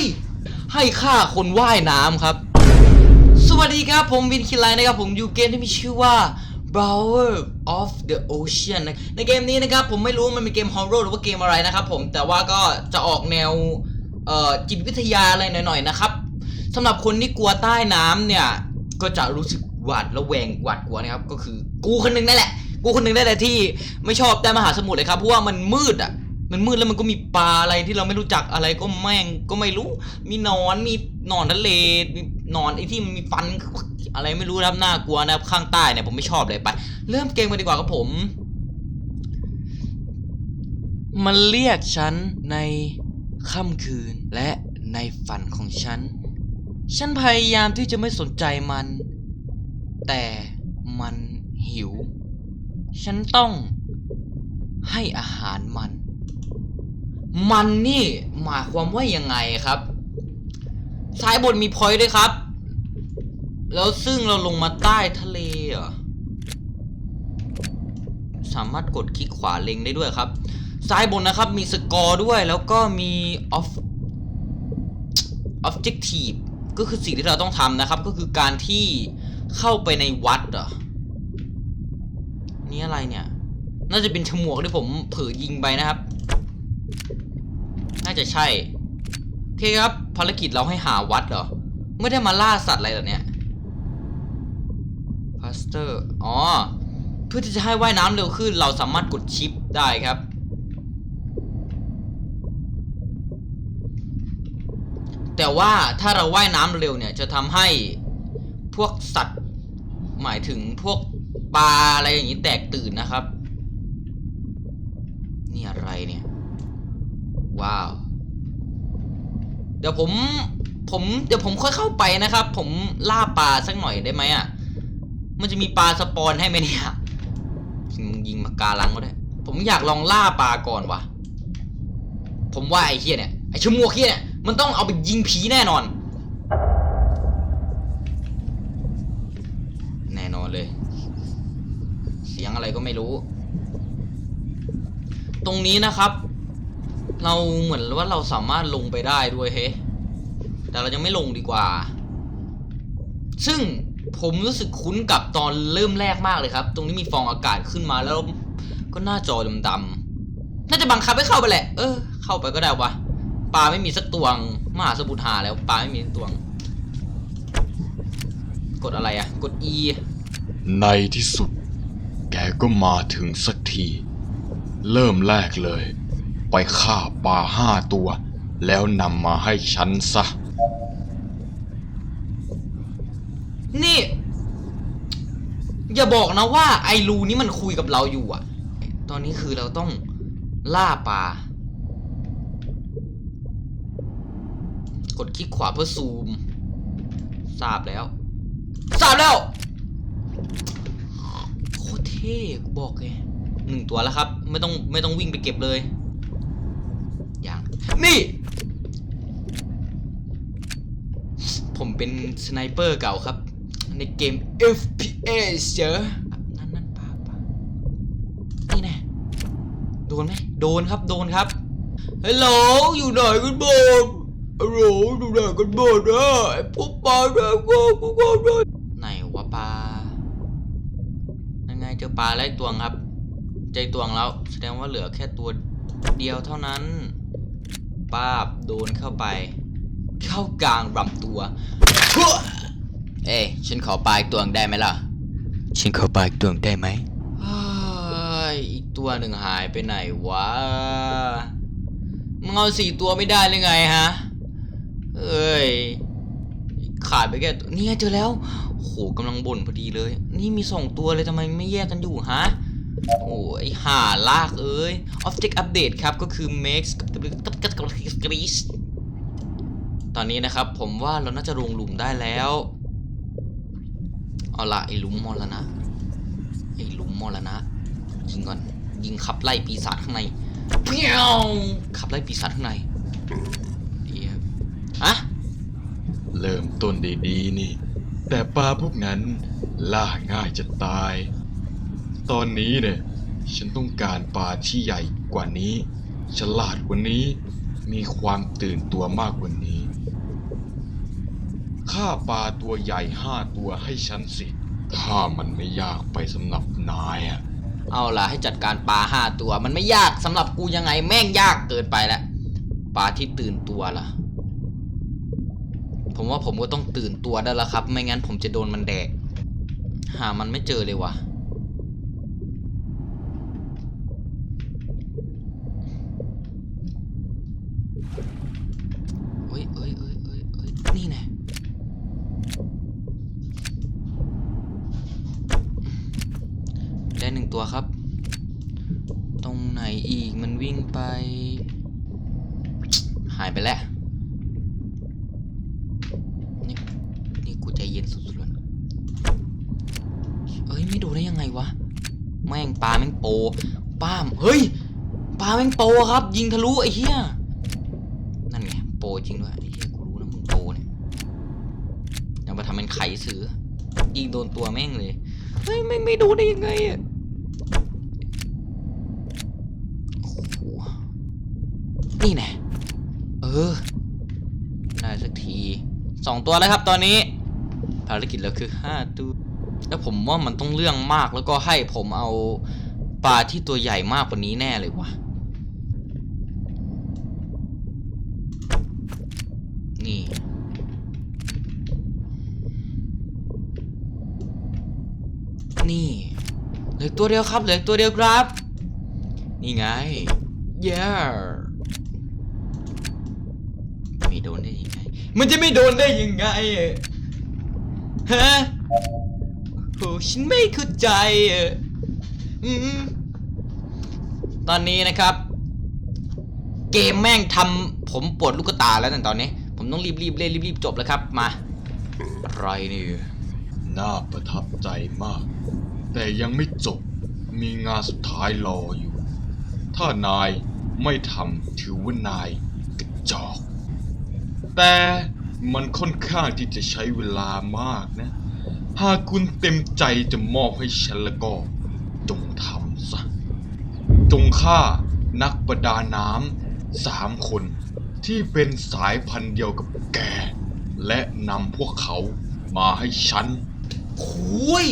ยให้ค่าคนว่ายน้ำครับ สวัสดีครับผมวินคิไลนะครับผมอยู่เกมที่มีชื่อว่า Bower of the Ocean นะในเกมนี้นะครับผมไม่รู้ว่ามันเป็นเกมฮอ r ์ r หรือว่าเกมอะไรนะครับผมแต่ว่าก็จะออกแนวจิตวิทยาอะไรหน่อยๆนะครับสำหรับคนที่กลัวใต้น้ำเนี่ย ก็จะรู้สึกหวาดระแวงหวาดกลัวนะครับ ก็คือกูคนหนึงนั่นแหละ กูคนหนึงได้แหละที่ไม่ชอบใต้มหาสมุทรเลยครับเพราะว่ามันมืดอะ มันมืดแล้วมันก็มีปลาอะไรที่เราไม่รู้จักอะไรก็แม่งก็ไม่รู้ มีหนอนมีหนอนทะเลมีหนอนไอ้ที่มันมีฟันอะไรไม่รู้นะครับน่ากลัวนะครับข้างใต้เนี่ยผมไม่ชอบเลยไป เริ่มเกมกันดีกว่าครับผม มันเรียกฉันในค่ำคืนและในฝันของฉัน ฉันพยายามที่จะไม่สนใจมัน แต่มันหิว ฉันต้องให้อาหารมัน มันนี่หมายความว่ายังไงครับ ซ้ายบนมีพอยต์ด้วยครับ แล้วซึ่งเราลงมาใต้ทะเลเหรอสามารถกดคลิกขวาเล็งได้ด้วยครับ ซ้ายบนนะครับมีสกอร์ด้วยแล้วก็มี off objective ก็คือสิ่งที่เราต้องทำนะครับ ก็คือการที่เข้าไปในวัดเหรอนี่อะไรเนี่ย น่าจะเป็นฉมวกที่ผมเผลอยิงไปนะครับ จะใช่โอเคครับภารกิจเราให้หาวัดเหรอ ไม่ได้มาล่าสัตว์อะไรหรอเนี่ยพาสเตอร์อ๋อเพื่อที่จะให้ว่ายน้ำเร็วขึ้น เราสามารถกดชิปได้ครับ แต่ว่าถ้าเราว่ายน้ำเร็วเนี่ยจะทำให้พวกสัตว์หมายถึงพวกปลาอะไรอย่างนี้แตกตื่นนะครับ นี่อะไรเนี่ย ว้าว เดี๋ยวผมผมเดี๋ยวผมค่อยเข้าไปนะครับ ผมล่าปลาสักหน่อยได้ไหมอะ มันจะมีปลาสปอนให้ไหมเนี่ยมึงยิงมาการังก็ได้ ผมอยากลองล่าปลาก่อนว่ะ ผมว่าไอ้เฮียเนี่ยไอ้ชั่วโมงเฮียเนี่ยมันต้องเอาไปยิงผีแน่นอน แน่นอนเลย เสียงอะไรก็ไม่รู้ ตรงนี้นะครับ เราเหมือนว่าเราสามารถลงไปได้ด้วยเฮ้แต่เรายังไม่ลงดีกว่า ซึ่งผมรู้สึกคุ้นกับตอนเริ่มแรกมากเลยครับ ตรงนี้มีฟองอากาศขึ้นมาแล้วก็หน้าจอดำๆน่าจะบังคับให้เข้าไปแหละ เออ เข้าไปก็ได้วะ ปลาไม่มีสักตวงมหาสมุทรหาแล้ว ปลาไม่มีสักตวง กดอะไรอะกด E ในที่สุด แกก็มาถึงสักที เริ่มแรกเลย ไปฆ่าปลาห้าตัว แล้วนำมาให้ฉันซะ นี่ อย่าบอกนะว่าไอรูนี่มันคุยกับเราอยู่อะตอนนี้คือเราต้องล่าปลากดคลิกขวาเพื่อซูมทราบแล้วทราบแล้วโคตรเท่บอกเลยหนึ่งตัวแล้วครับ ไม่ต้องไม่ต้องวิ่งไปเก็บเลย นี่ ผมเป็นสไนเปอร์เก่าครับ ในเกม FPS เจอนั่นนั่นปาปานี่แน่โดนไหมโดนครับ โดนครับฮัลโหลอยู่ไหนกันบ้างฮัลโหลอยู่ไหนกันบ้างนะไอ้พวกปลาเนี่ยก็ก็ก็ก็ไหนวะปลายังไงเจอปลาแล้วอีกตัวครับ ใจตัวงแล้ว แสดงว่าเหลือแค่ตัวเดียวเท่านั้น ป้าบโดนเข้าไป เข้ากลางลำตัว เอ้ยฉันขอปลาอีกตัวหนึ่งได้ไหมล่ะ ฉันขอปลาอีกตัวหนึ่งได้ไหมเฮ้ยอีกตัวหนึ่งหายไปไหนวะมึงเอาสี่ตัวไม่ได้เลยไงฮะ เอ้ย ขาดไปแค่ตัวนี่ไงเจอแล้ว โหกำลังบ่นพอดีเลย นี่มีสองตัวเลยทำไมไม่แยกกันอยู่ฮะ โอ้ยห่าลากเอ้ย Object Update ครับ ก็คือ makes ตอนนี้นะครับผมว่าเราน่าจะลงหลุมได้แล้ว เอาละไอหลุมมรณะไอหลุมมรณะยิงก่อน ยิงขับไล่ปีศาจข้างในเพียวขับไล่ปีศาจข้างในเดี๋ยวอะเริ่มต้นดีๆนี่ แต่ปลาพวกนั้นล่าง่ายจะตาย ตอนนี้เนี่ยฉันต้องการปลาที่ใหญ่กว่านี้ ฉลาดกว่านี้ มีความตื่นตัวมากกว่านี้ฆ่าปลาตัวใหญ่ห้าตัวให้ฉันสิถ้ามันไม่ยากไปสำหรับนายอะเอาล่ะให้จัดการปลาห้าตัว มันไม่ยากสำหรับกูยังไงแม่งยากเกินไปแล้วปลาที่ตื่นตัวล่ะ ผมว่าผมก็ต้องตื่นตัวได้แล้วครับ ไม่งั้นผมจะโดนมันแดก หามันไม่เจอเลยวะเอ้ยเอ้ยเอ้ยเอ้ยเอ้ยนี่แน่ได้หนึ่งตัวครับ ตรงไห นอีกมันวิ่งไป หายไปแล้ว นี่นี่กูใจเย็นสุดๆแล้วนะเอ้ยไม่โดนได้ยังไงวะ แม่งปลาแม่งโป ป้าม เฮ้ยปลาแม่งโปครับ ยิงทะลุไอ้เหี้ย นั่นไงโปจริงด้วยไอ้เหี้ยกูรู้นะมึงโปเนี่ยอย่ามาทำเป็นไขสือยิงโดนตัวแม่งเลย เฮ้ยไม่ไม่โดนได้ยังไงอะโอ้โห นี่แน่เออ ได้สักทีสองตัวแล้วครับตอนนี้ ภารกิจเราคือห้าตัว แล้วผมว่ามันต้องเรื่องมากแล้วก็ให้ผมเอาปลาที่ตัวใหญ่มากกว่านี้แน่เลยวะนี่นี่เหลือตัวเดียวครับเหลือตัวเดียวครับ นี่ไง yeah ไม่โดนได้ยังไง มันจะไม่โดนได้ยังไงฮะโหฉันไม่เข้าใจอืมตอนนี้นะครับ เกมแม่งทำผมปวดลูกตาแล้วแต่ตอนนี้ ผมต้องรีบรีบๆเล่นรีบรีบๆจบแล้วครับมาอะไรนี่น่าประทับใจมาก แต่ยังไม่จบมีงานสุดท้ายรออยู่ ถ้านายไม่ทำถือว่านายกระจอก แต่มันค่อนข้างที่จะใช้เวลามากนะ หากคุณเต็มใจจะมอบให้ฉันแล้วก็ จงทำซะ จงฆ่านักประดาน้ำสามคนที่เป็นสายพันธุ์เดียวกับแก และนำพวกเขามาให้ฉันโอ้ย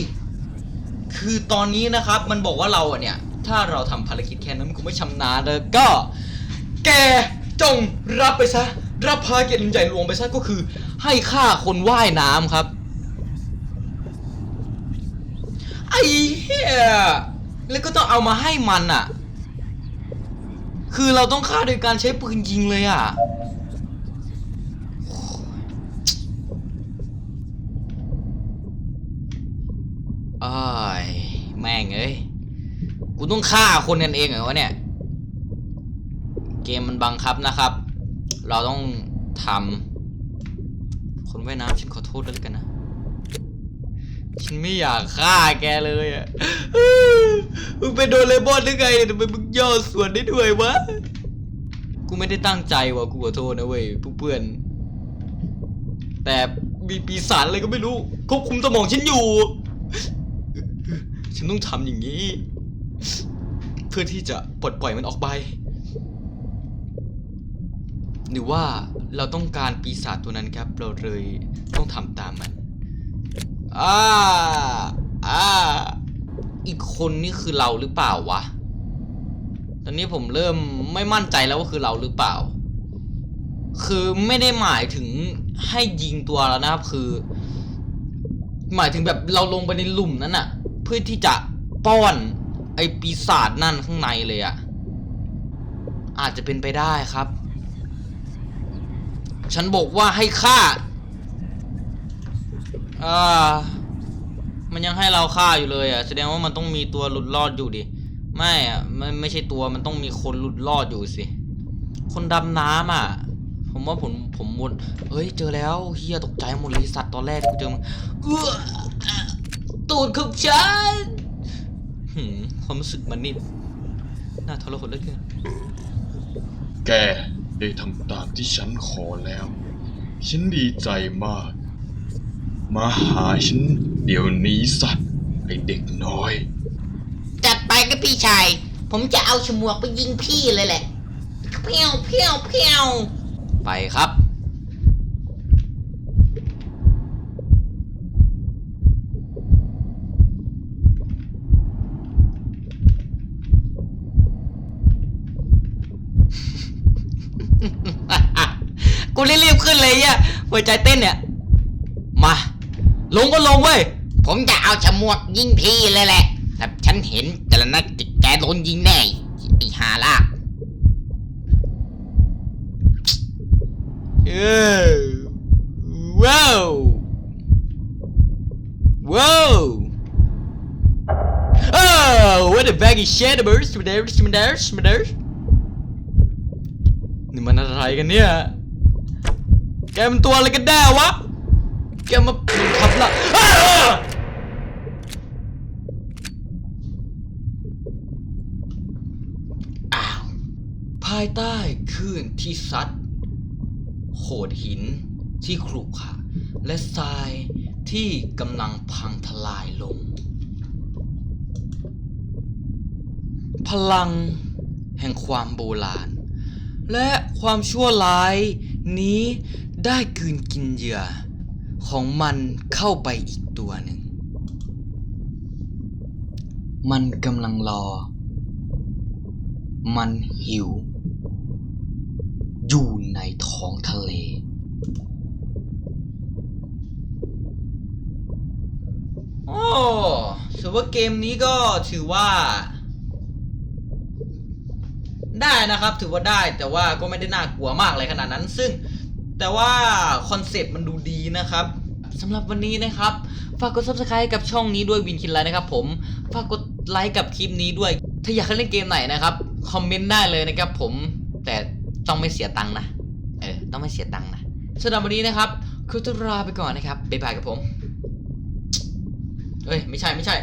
คือตอนนี้นะครับมันบอกว่าเราอะเนี่ย ถ้าเราทำภารกิจแค่นั้นมันคงไม่ชำนาญเลยก็ แกจงรับไปซะ รับภารกิจอันใหญ่หลวงไปซะก็คือ ให้ฆ่าคนว่ายน้ำครับไอ้เหี้ยแล้วก็ต้องเอามาให้มันอะ คือเราต้องฆ่าโดยการใช้ปืนยิงเลยอะอ้ายแม่งเอ้ย กูต้องฆ่าคนกันเองเหรอวะเนี่ย เกมมันบังคับนะครับ เราต้องทำคนว่ายน้ำฉันขอโทษด้วยกันนะ ฉันไม่อยากฆ่าแกเลยอะมึงเป็นโดนเลบอนหรือไงเนี่ยทำไมมึงย่อส่วนได้ด้วยวะ กูไม่ได้ตั้งใจว่ะกูขอโทษนะเว้ยเพื่อน แต่มีปีศาจอะไรก็ไม่รู้ควบคุมสมองฉันอยู่ ฉันต้องทำอย่างนี้ เพื่อที่จะปลดปล่อยมันออกไป หรือว่าเราต้องการปีศาจตัวนั้นครับ เราเลยต้องทำตามมันอ่าอ่าอีกคนนี่คือเราหรือเปล่าวะ ตอนนี้ผมเริ่มไม่มั่นใจแล้วว่าคือเราหรือเปล่า คือไม่ได้หมายถึงให้ยิงตัวแล้วนะครับ คือ หมายถึงแบบเราลงไปในหลุมนั้นอะเพื่อที่จะป้อนไอปีศาจนั่นข้างในเลยอะอาจจะเป็นไปได้ครับ ฉันบอกว่าให้ฆ่าอ่ามันยังให้เราฆ่าอยู่เลยอะแสดงว่ามันต้องมีตัวหลุดรอดอยู่ดิไม่อะมันไม่ใช่ตัวมันต้องมีคนหลุดรอดอยู่สิคนดำน้ำอะ ผมว่าผมผมหมดเฮ้ยเจอแล้วเฮียตกใจหมดเลยสัตว์ตอนแรกกูเจอมันเอื้อตูดของฉันหืมความรู้สึกมันนี่น่าทรหดเหลือเกินแก ได้ทำตามที่ฉันขอแล้ว ฉันดีใจมาก มาหาฉันเดี๋ยวนี้สัตว์ไอเด็กน้อย จัดไปกับพี่ชาย ผมจะเอาฉมวกไปยิงพี่เลยแหละเพียวเพียวเพียวไปครับ กูรีบๆขึ้นเลยอะหัวใจเต้นเนี่ย มา ลงก็ลงเว้ย ผมจะเอาฉมวกยิงพี่เลยแหละแต่ฉันเห็นแต่ละนัดแกโดนยิงแน่ไอ้หาลากเออว้าวว้าว Oh, what a baggy shadowers, smithers, smithers, smithers. มันอะไรกันเนี่ย แกมันตัวอะไรกันแน่วะ แกมาขับละอ้าอ้าวภายใต้คลื่นที่ซัด โขดหินที่ขรุขระและทรายที่กำลังพังทลายลง พลังแห่งความโบราณ และความชั่วร้ายนี้ได้กืนกินเหยื่อ ของมันเข้าไปอีกตัวหนึ่ง มันกำลังรอ มันหิว อยู่ในท้องทะเล โอ้ถือว่าเกมนี้ก็ถือว่า ได้นะครับ ถือว่าได้แต่ว่าก็ไม่ได้น่ากลัวมากอะไรขนาดนั้น ซึ่งแต่ว่าคอนเซ็ปต์มันดูดีนะครับสำหรับวันนี้นะครับ ฝากกด subscribe กับช่องนี้ด้วยวินคินไลน์นะครับผม ฝากกดไลค์กับคลิปนี้ด้วย ถ้าอยากเล่นเกมไหนนะครับ คอมเมนต์ได้เลยนะครับผม แต่ต้องไม่เสียตังค์นะ เออ ต้องไม่เสียตังค์นะสำหรับวันนี้นะครับคือต้องลาไปก่อนนะครับ บ๊ายบายกับผม เอ้ย ไม่ใช่ไม่ใช่